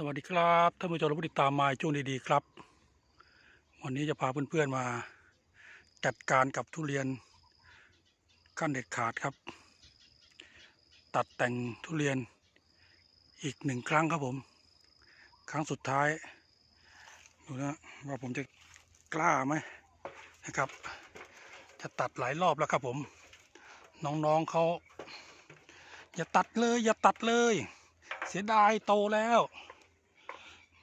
สวัสดีครับท่านผู้ชมและผู้ติดตามมาช่วงดีๆครับ วันนี้จะพาเพื่อนๆมา จัดการกับทุเรียนขั้นเด็ดขาดครับ ตัดแต่งทุเรียนอีกหนึ่งครั้งครับผม ครั้งสุดท้ายดูนะว่าผมจะกล้าไหมนะครับ จะตัดหลายรอบแล้วครับผม น้องๆเขาอย่าตัดเลย อย่าตัดเลย เสียดายโตแล้ว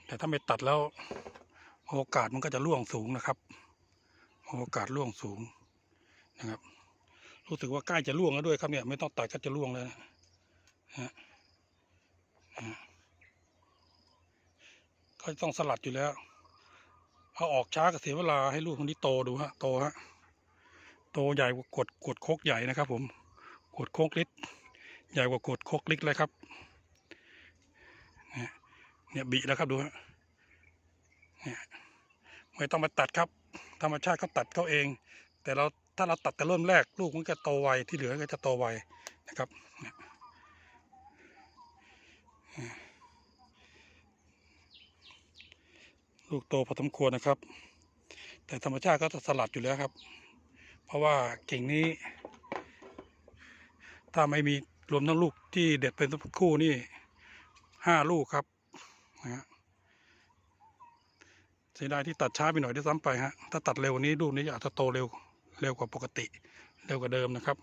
แต่ถ้าไม่ตัดแล้วโอกาสมันก็จะร่วงสูงนะครับ โอกาสร่วงสูงนะครับ รู้สึกว่าใกล้จะร่วงแล้วด้วยครับเนี่ย ไม่ต้องตัดก็จะร่วงแล้วนะฮะฮะก็ต้องสลัดอยู่แล้วเอาออกช้าก็เสียเวลาให้ลูกคนนี้โตดูฮะโตฮะโตใหญ่กว่ากดกดโคกใหญ่นะครับ ผมกดโคกลิตรใหญ่กว่ากดโคกลิตรเลยครับ เนี่ยบีแล้วครับดูฮะเนี่ยไม่ต้องมาตัดครับ ธรรมชาติเขาตัดเขาเอง แต่เราถ้าเราตัดแต่เริ่มแรกลูกมันก็โตไวที่เหลือก็จะโตไวนะครับเนี่ยลูกโตพอสมควรนะครับ แต่ธรรมชาติก็จะสลัดอยู่แล้วครับ เพราะว่ากิ่งนี้ ถ้าไม่มีรวมทั้งลูกที่เด็ดเป็นคู่นี่ห้าลูกครับ นะฮะเสียดายที่ตัดช้าไปหน่อยด้วยซ้ำไปฮะถ้าตัดเร็วนี้ลูกนี้อาจจะโตเร็วเร็วกว่าปกติ เร็วกว่าเดิมนะครับ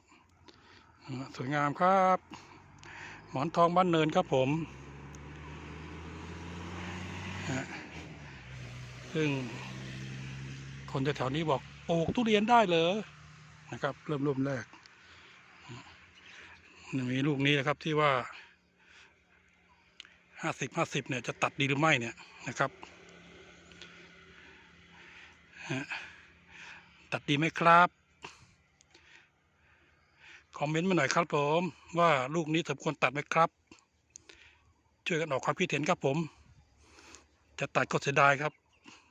สวยงามครับ หมอนทองบ้านเนินครับผมซึ่งคนแถวๆนี้บอกปลูกทุเรียนได้เลยนะครับ เริ่มเริ่มแรกมีลูกนี้นะครับที่ว่า ห้าสิบห้าสิบเนี่ยจะตัดดีหรือไม่เนี่ยนะครับตัดดีไหมครับคอมเมนต์มาหน่อยครับผมว่าลูกนี้สมควรตัดไหมครับ ช่วยกันออกความคิดเห็นครับผม จะตัดก็เสียดายครับ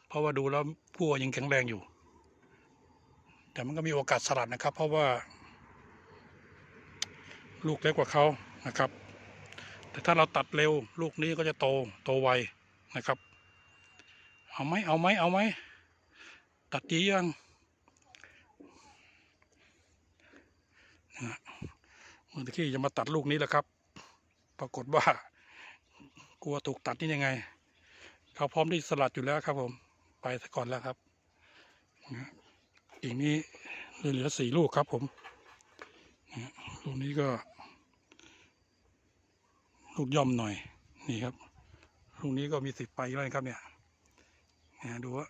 เพราะว่าดูแล้วพัวยังแข็งแรงอยู่ แต่มันก็มีโอกาสสลัดนะครับ เพราะว่า ลูกเล็กกว่าเขานะครับ แต่ถ้าเราตัดเร็วลูกนี้ก็จะโตโตไวนะครับ เอาไหมเอาไหมเอาไหมตัดดียังนะเมื่อกี้จะมาตัดลูกนี้แหละครับ ปรากฏว่า กลัวถูกตัดนี่ยังไง เขาพร้อมที่สลัดอยู่แล้วครับ ผม ไปซะก่อนแล้วครับอีกนี้เหลือสี่ลูกครับผมลูกนี้ก็ ลูกย่อมหน่อย นี่ครับลูกนี้ก็มีสิทธิ์ไปแล้วครับเนี่ยนี่ยดูว่า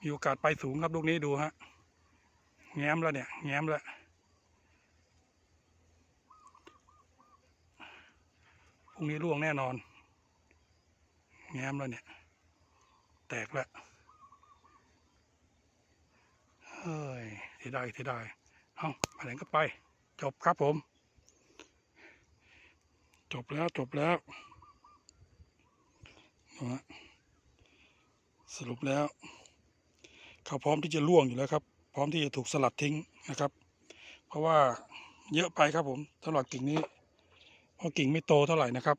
มีโอกาสไปสูงครับลูกนี้ดูฮะแง้มแล้วเนี่ย แง้มแล้วพรุ่งนี้ร่วงแน่นอน แง้มแล้วเนี่ย แตกแล้วเฮ้ยเสียดายเสียดายเอาไปไหนก็ไป จบครับผม จบแล้วจบแล้วนะฮะสรุปแล้ว เขาพร้อมที่จะล่วงอยู่แล้วครับ พร้อมที่จะถูกสลัดทิ้งนะครับ เพราะว่าเยอะไปครับผมสำหรับกิ่งนี้เพราะกิ่งไม่โตเท่าไหร่นะครับ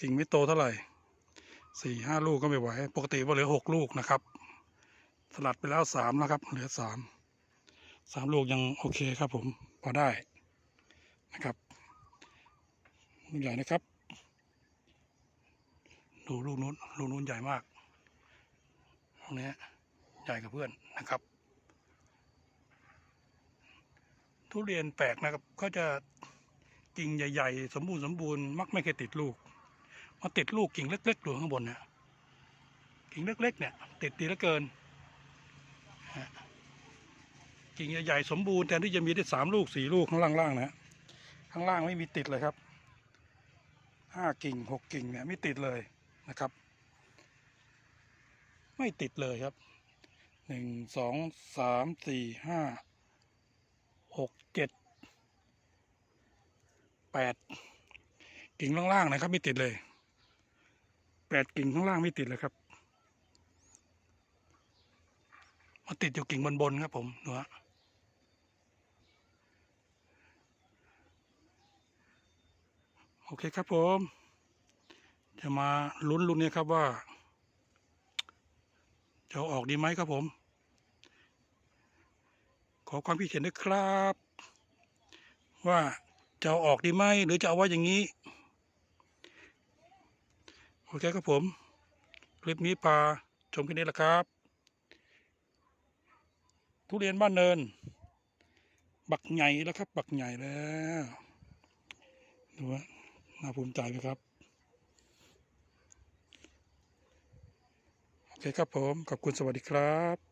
กิ่งไม่โตเท่าไหร่สี่ห้าลูกก็ไม่ไหว ปกติว่าเหลือหกลูกนะครับ สลัดไปแล้วสามแล้วครับ เหลือสามสามลูกยังโอเคครับผมพอได้นะครับ ใหญ่นะครับ ดูลูกนู้นลูกนู้นใหญ่มากตรงนี้ใหญ่กับเพื่อนนะครับ ทุเรียนแปลกนะครับเขาจะกิ่งใหญ่ ๆ สมบูรณ์สมบูรณ์มักไม่เคยติดลูก มาติดลูกกิ่งเล็กๆดูข้างบนเนี่ยกิ่งเล็กๆเนี่ย ติดดีเหลือเกินกิ่งใหญ่ๆสมบูรณ์แทนที่จะมีได้สามลูกสี่ลูกข้างล่างๆนะข้างล่างไม่มีติดเลยครับ ห้ากิ่งหกกิ่งเนี่ยไม่ติดเลยนะครับ ไม่ติดเลยครับหนึ่งสองสามสี่ห้าหกเจ็ดแปดกิ่งล่างๆนะครับ ไม่ติดเลยแปดกิ่งข้างล่างไม่ติดเลยครับมาติดอยู่กิ่งบนๆครับผมดูฮะ โอเคครับผม จะมาลุ้นลุ้นเนี่ยครับว่า จะออกดีไหมครับผม ขอความคิดเห็นด้วยครับ ว่าจะอออกดีไหมหรือจะเอาไว้อย่างนี้ โอเคครับผม คลิปนี้พาชมแค่นี้แหละครับ ทุเรียนบ้านเนิน บักใหญ่แล้วครับ บักใหญ่แล้วดูว่า น่าภูมิใจไหมครับ โอเคครับผม ขอบคุณสวัสดีครับ